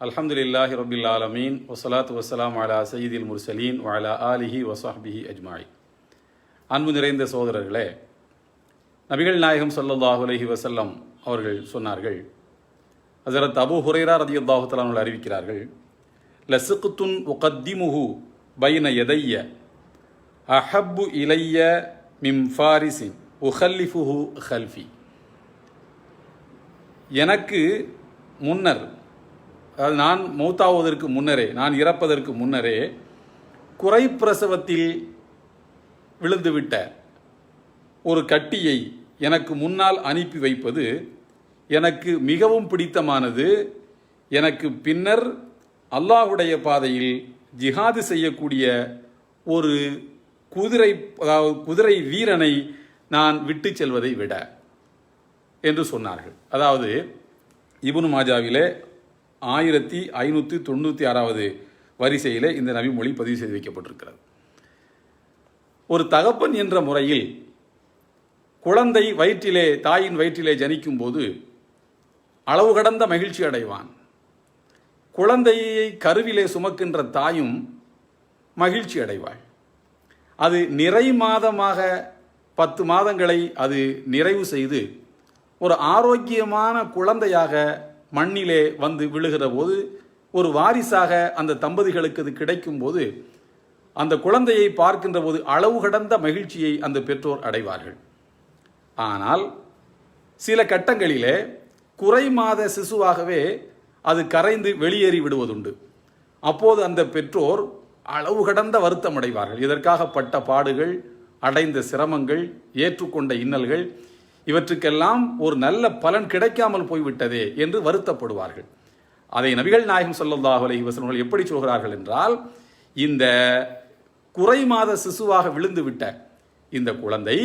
அல்ஹம்துலில்லாஹி ரபில் ஆலமீன் வசலாத்து வசலாம் அலா சயீதில் முர்சலீன் வஅலா ஆலிஹி வசாஹ்பிஹி அஜ்மாய் அன்பு நிறைந்த சோதரர்களே நபிகள் நாயகம் சல்லாஹு அலஹி வசல்லம் அவர்கள் சொன்னார்கள் ஹஸரத் அபு ஹுரேரா ரதி தஆலா அறிவிக்கிறார்கள் லசுக்துன் உகத்திமுஹு பைன எதைய அஹப்பு இலைய மிம் ஃபாரிசின் உஹல்லிஃபுஹு ஹல்ஃபி எனக்கு முன்னர் அதாவது நான் மௌத்தாவதற்கு முன்னரே நான் இறப்பதற்கு முன்னரே குறைப்பிரசவத்தில் விழுந்துவிட்ட ஒரு கட்டியை எனக்கு முன்னால் அனுப்பி வைப்பது எனக்கு மிகவும் பிடித்தமானது. எனக்கு பின்னர் அல்லாஹுடைய பாதையில் ஜிஹாது செய்யக்கூடிய ஒரு குதிரை அதாவது குதிரை வீரனை நான் விட்டு செல்வதை விட என்று சொன்னார்கள். அதாவது இபுனு மாஜாவிலே ஆயிரத்தி ஐநூற்றி தொண்ணூற்றி ஆறாவது வரிசையில் இந்த நபிமொழி பதிவு செய்து வைக்கப்பட்டிருக்கிறது. ஒரு தகப்பன் என்ற முறையில் குழந்தை வயிற்றிலே தாயின் வயிற்றிலே ஜனிக்கும் போது அளவு கடந்த மகிழ்ச்சி அடைவான். குழந்தையை கருவிலே சுமக்கின்ற தாயும் மகிழ்ச்சி அடைவாள். அது நிறை மாதமாக பத்து மாதங்களை அது நிறைவு செய்து ஒரு ஆரோக்கியமான குழந்தையாக மண்ணிலே வந்து விழுகிற போது ஒரு வாரிசாக அந்த தம்பதிகளுக்கு அது கிடைக்கும் போது அந்த குழந்தையை பார்க்கின்ற போது அளவு கடந்த மகிழ்ச்சியை அந்த பெற்றோர் அடைவார்கள். ஆனால் சில கட்டங்களிலே குறை மாத சிசுவாகவே அது கரைந்து வெளியேறி விடுவதுண்டு. அப்போது அந்த பெற்றோர் அளவு கடந்த வருத்தம் அடைவார்கள். இதற்காக பட்ட பாடுகள் அடைந்த சிரமங்கள் ஏற்றுக்கொண்ட இன்னல்கள் இவற்றுக்கெல்லாம் ஒரு நல்ல பலன் கிடைக்காமல் போய்விட்டதே என்று வருத்தப்படுவார்கள். அதை நபிகள் நாயகம் ஸல்லல்லாஹு அலஹி வசனங்கள் எப்படி சொல்கிறார்கள் என்றால் இந்த குறை மாத சிசுவாக விழுந்து விட்ட இந்த குழந்தை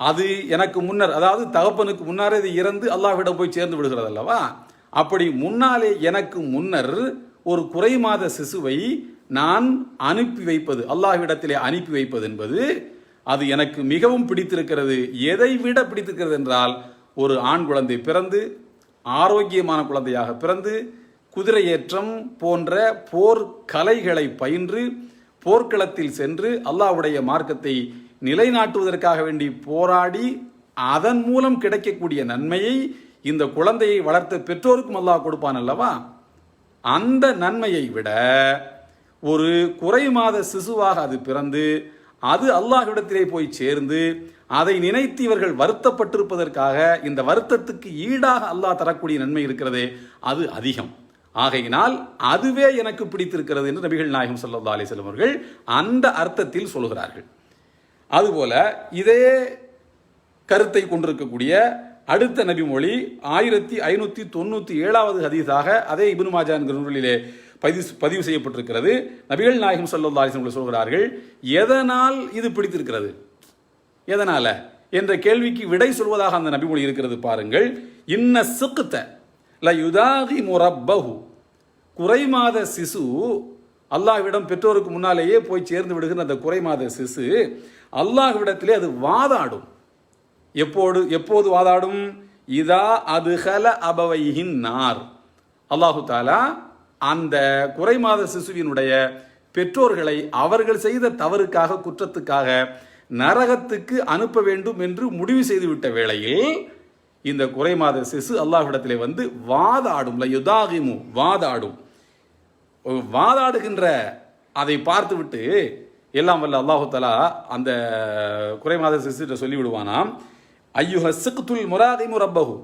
அது எனக்கு முன்னர் அதாவது தகப்பனுக்கு முன்னாரே இது இறந்து அல்லாஹ்விடம் போய் சேர்ந்து விடுகிறது அல்லவா? அப்படி முன்னாலே எனக்கு முன்னர் ஒரு குறை மாத சிசுவை நான் அனுப்பி வைப்பது அல்லாஹ்விடத்திலே அனுப்பி வைப்பது என்பது அது எனக்கு மிகவும் பிடித்திருக்கிறது. எதை விட பிடித்திருக்கிறது என்றால் ஒரு ஆண் குழந்தை பிறந்து ஆரோக்கியமான குழந்தையாக பிறந்து குதிரையேற்றம் போன்ற போர் கலைகளை பயின்று போர்க்களத்தில் சென்று அல்லாஹ்வுடைய மார்க்கத்தை நிலைநாட்டுவதற்காக வேண்டி போராடி அதன் மூலம் கிடைக்கக்கூடிய நன்மையை இந்த குழந்தையை வளர்த்த பெற்றோருக்கும் அல்லாஹ் கொடுப்பான் அல்லவா? அந்த நன்மையை விட ஒரு குறை மாத சிசுவாக அது பிறந்து அது அல்லாஹ்விடத்திலே போய் சேர்ந்து அதை நினைத்து இவர்கள் வருத்தப்பட்டிருப்பதற்காக இந்த வருத்தத்துக்கு ஈடாக அல்லாஹ் தரக்கூடிய நன்மை இருக்கிறதே அது அதிகம். ஆகையினால் அதுவே எனக்கு பிடித்திருக்கிறது என்று நபிகள் நாயகம் சல்லா அலிஸ்லம் அவர்கள் அந்த அர்த்தத்தில் சொல்கிறார்கள் அதுபோல இதே கருத்தை கொண்டிருக்கக்கூடிய அடுத்த நபிமொழி ஆயிரத்தி ஐநூற்றி தொண்ணூற்றி ஏழாவது ஹதீஸாக அதே இபின் மாஜா என்கிற நூலிலே பதிவு பதிவு செய்யப்பட்டிருக்கிறது. நபிகள் நாயகம் ஸல்லல்லாஹு அலைஹி சொல்கிறார்கள் எதனால் இது பிடித்திருக்கிறது? எதனால்? என்ற கேள்விக்கு விடை சொல்வதாக அந்த நபிமொழி இருக்கிறது பாருங்கள். இன்ன சிக்குத்த ல யுதாகி முரப்பஹு குறை மாத சிசு அல்லாஹ்விடம் பெற்றோருக்கு முன்னாலேயே போய் சேர்ந்து விடுகிற அந்த குறைமாத சிசு அல்லாஹ்விடத்திலே அது வாதாடும். எப்போது எப்போது வாதாடும்? இதா அதுகல அபவையின் நார். அல்லாஹு தாலா அந்த குறைமாத சிசுவினுடைய பெற்றோர்களை அவர்கள் செய்த தவறுக்காக குற்றத்துக்காக நரகத்துக்கு அனுப்ப வேண்டும் என்று முடிவு செய்துவிட்ட வேளையில் இந்த குறைமாத சிசு அல்லாஹ்விடத்திலே வந்து வாதாடும் யுதாகிமு வாதாடும். வாதாடுகின்ற அதை பார்த்துவிட்டு எல்லாம் வல்ல அல்லாஹு தலா அந்த குறைமாத சிசுகிட்ட சொல்லிவிடுவானாம் ஐயுஹ சிக்துல் முராதிமு ரப்பகு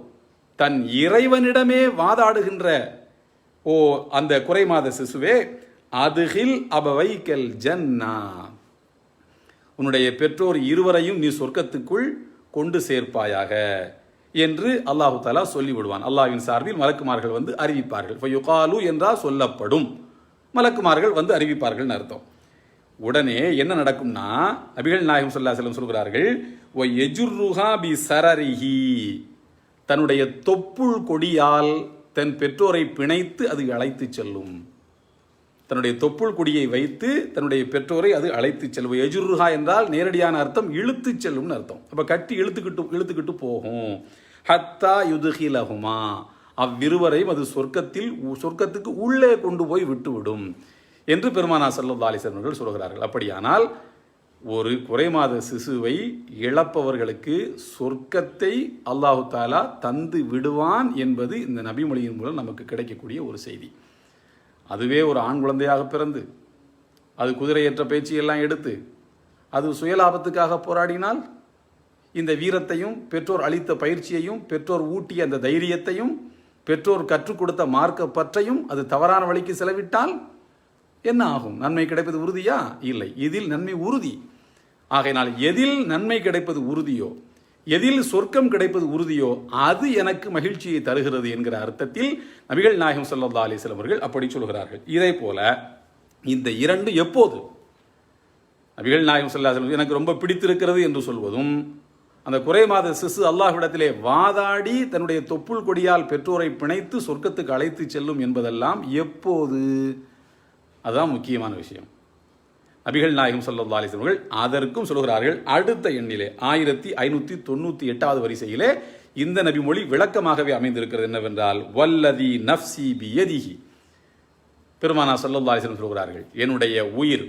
தன் இறைவனிடமே வாதாடுகின்ற ஓ அந்த குறை மாத சிசுவே அதுகில் அபவைக்கல் ஜன்னா. உன்னுடைய பெற்றோர் இருவரையும் நீ சொர்க்கத்துக்குள் கொண்டு சேர்ப்பாயாக என்று அல்லாஹு தாலா சொல்லிவிடுவான். அல்லாவின் சார்பில் மலக்குமார்கள் வந்து அறிவிப்பார்கள். இப்போ யுகாலு என்றால் சொல்லப்படும். மலக்குமார்கள் வந்து அறிவிப்பார்கள் அர்த்தம். உடனே என்ன நடக்கும்னா நபிகள் நாயகம் சொல்லா செல்லம் சொல்கிறார்கள் ஒ எஜுர்ருஹா பி சரரிஹி. தன்னுடைய தொப்புள் கொடியால் தன் பெற்றோரை பிணைத்து அது அழைத்து செல்லும். தன்னுடைய தொப்புள் கொடியை வைத்து தன்னுடைய பெற்றோரை அது அழைத்து செல்லும். எஜுருஹா என்றால் நேரடியான அர்த்தம் இழுத்து செல்லும்னு அர்த்தம். அப்போ கட்டி இழுத்துக்கிட்டு இழுத்துக்கிட்டு போகும். ஹத்தா யுதுகிலகுமா அவ்விருவரையும் அது சொர்க்கத்தில் சொர்க்கத்துக்கு உள்ளே கொண்டு போய் விட்டுவிடும் என்று பெருமானா சல்லா அலிசன் அவர்கள் சொல்கிறார்கள். அப்படியானால் ஒரு குறைமாத சிசுவை இழப்பவர்களுக்கு சொர்க்கத்தை அல்லாஹு தாலா தந்து விடுவான் என்பது இந்த நபிமொழியின் மூலம் நமக்கு கிடைக்கக்கூடிய ஒரு செய்தி. அதுவே ஒரு ஆண் குழந்தையாக பிறந்து அது குதிரையற்ற பேச்சையெல்லாம் எடுத்து அது சுயலாபத்துக்காக போராடினால் இந்த வீரத்தையும் பெற்றோர் அளித்த பயிற்சியையும் பெற்றோர் ஊட்டிய அந்த தைரியத்தையும் பெற்றோர் கற்றுக் கொடுத்த மார்க்க பற்றையும் அது தவறான வழிக்கு செலவிட்டால் என்ன ஆகும்? நன்மை கிடைப்பது உறுதியா? இல்லை. இதில் நன்மை உறுதி. ஆகையினால் எதில் நன்மை கிடைப்பது உறுதியோ எதில் சொர்க்கம் கிடைப்பது உறுதியோ அது எனக்கு மகிழ்ச்சியை தருகிறது என்கிற அர்த்தத்தில் நபிகள் நாயகம் சல்லா அலிஸ்லம் அவர்கள் அப்படி சொல்கிறார்கள். இதே போல இந்த இரண்டு எப்போது? நபிகள் நாயகம் சல்லா எனக்கு ரொம்ப பிடித்திருக்கிறது என்று சொல்வதும் அந்த குறை மாத சிசு அல்லாஹ்விடத்திலே வாதாடி தன்னுடைய தொப்புள் கொடியால் பெற்றோரை பிணைத்து சொர்க்கத்துக்கு அழைத்து செல்லும் என்பதெல்லாம் எப்போது? அதுதான் முக்கியமான விஷயம். நபிகள் நாயகம் சல்லா அவர்கள் அதற்கும் சொல்கிறார்கள் அடுத்த எண்ணிலே ஆயிரத்தி ஐநூற்றி தொண்ணூற்றி எட்டாவது வரிசையிலே இந்த நபி மொழி விளக்கமாகவே அமைந்திருக்கிறது என்னவென்றால் வல்லதி நப்சி பியதிகி பெருமானா சல்லா அலிஸ்லம் சொல்கிறார்கள் என்னுடைய உயிர்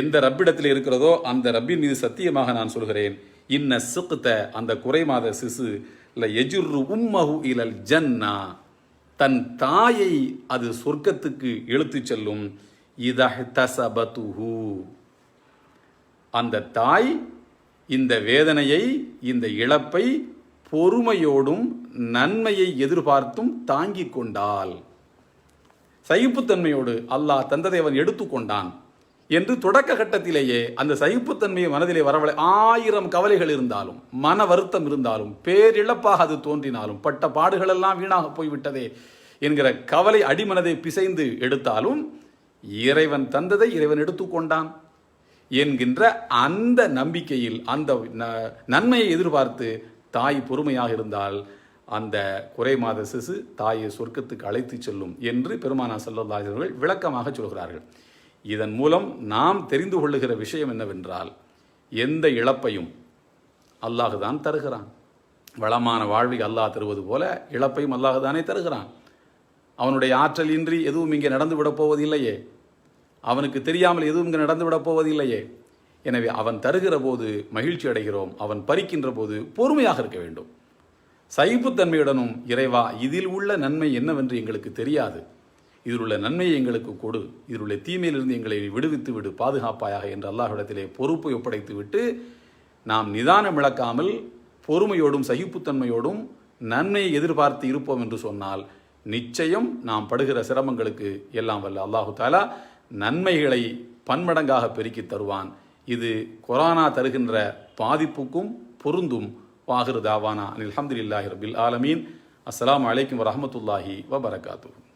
எந்த ரப்பிடத்தில் இருக்கிறதோ அந்த ரப்பின் மீது சத்தியமாக நான் சொல்கிறேன். இன்ன சிக்குத்த அந்த குறைமாத சிசு இல்லை எஜுர்ரு உம்மஹு இலல் ஜன்னா. தன் தாயை அது சொர்க்கத்துக்கு இழுத்துச் செல்லும். இதஹ்தசபத்துஹு அந்த தாய் இந்த வேதனையை இந்த இழப்பை பொறுமையோடும் நன்மையை எதிர்பார்த்தும் தாங்கிக் கொண்டாள். சகிப்புத்தன்மையோடு அல்லாஹ் தந்ததை அவன் எடுத்துக்கொண்டான் என்று தொடக்க கட்டத்திலேயே அந்த சகிப்புத்தன்மையை மனதிலே வரவழை ஆயிரம் கவலைகள் இருந்தாலும் மன வருத்தம் இருந்தாலும் பேரிழப்பாக அது தோன்றினாலும் பட்ட பாடுகளெல்லாம் வீணாக போய்விட்டதே என்கிற கவலை அடிமனதை பிசைந்து எடுத்தாலும் இறைவன் தந்ததை இறைவன் எடுத்துக்கொண்டான் என்கின்ற அந்த நம்பிக்கையில் அந்த நன்மையை எதிர்பார்த்து தாய் பொறுமையாக இருந்தால் அந்த குறை மாத சிசு தாயை சொர்க்கத்துக்கு அழைத்து செல்லும் என்று பெருமானா செல்லல்லாதவர்கள் விளக்கமாக சொல்கிறார்கள். இதன் மூலம் நாம் தெரிந்து கொள்ளுகிற விஷயம் என்னவென்றால் எந்த இழப்பையும் அல்லாஹ் தான் தருகிறான். வளமான வாழ்வை அல்லாஹ் தருவது போல இழப்பையும் அல்லாஹ் தானே தருகிறான். அவனுடைய ஆற்றல் இன்றி எதுவும் இங்கே நடந்து விடப் போவதில்லையே. அவனுக்கு தெரியாமல் எதுவும் இங்கே நடந்து விடப் போவதில்லையே. எனவே அவன் தருகிற போது மகிழ்ச்சி அடைகிறோம். அவன் பறிக்கின்ற போது பொறுமையாக இருக்க வேண்டும். சகிப்புத்தன்மையுடனும் இறைவா இதில் உள்ள நன்மை என்னவென்று எங்களுக்கு தெரியாது. இதில் உள்ள நன்மையை எங்களுக்கு கொடு. இதில் உள்ள தீமையிலிருந்து எங்களை விடுவித்து விடு பாதுகாப்பாயாக என்று அல்லாஹிடத்திலே பொறுப்பை ஒப்படைத்து விட்டு நாம் நிதானம் இழக்காமல் பொறுமையோடும் சகிப்புத்தன்மையோடும் நன்மையை எதிர்பார்த்து இருப்போம் என்று சொன்னால் நிச்சயம் நாம் படுகிற சிரமங்களுக்கு எல்லாம் வல்ல. அல்லாஹு தாலா நன்மைகளை பன்மடங்காக பெருக்கி தருவான். இது கொரோனா தருகின்ற பாதிப்புக்கும் பொருந்தும். வாகிரு தாவானா. அனில் அஹமதுல்லாஹி ரபில் ஆலமீன். அஸ்லாம் வலைக்கம் வரமத்துல்லாஹி வபரகாத்து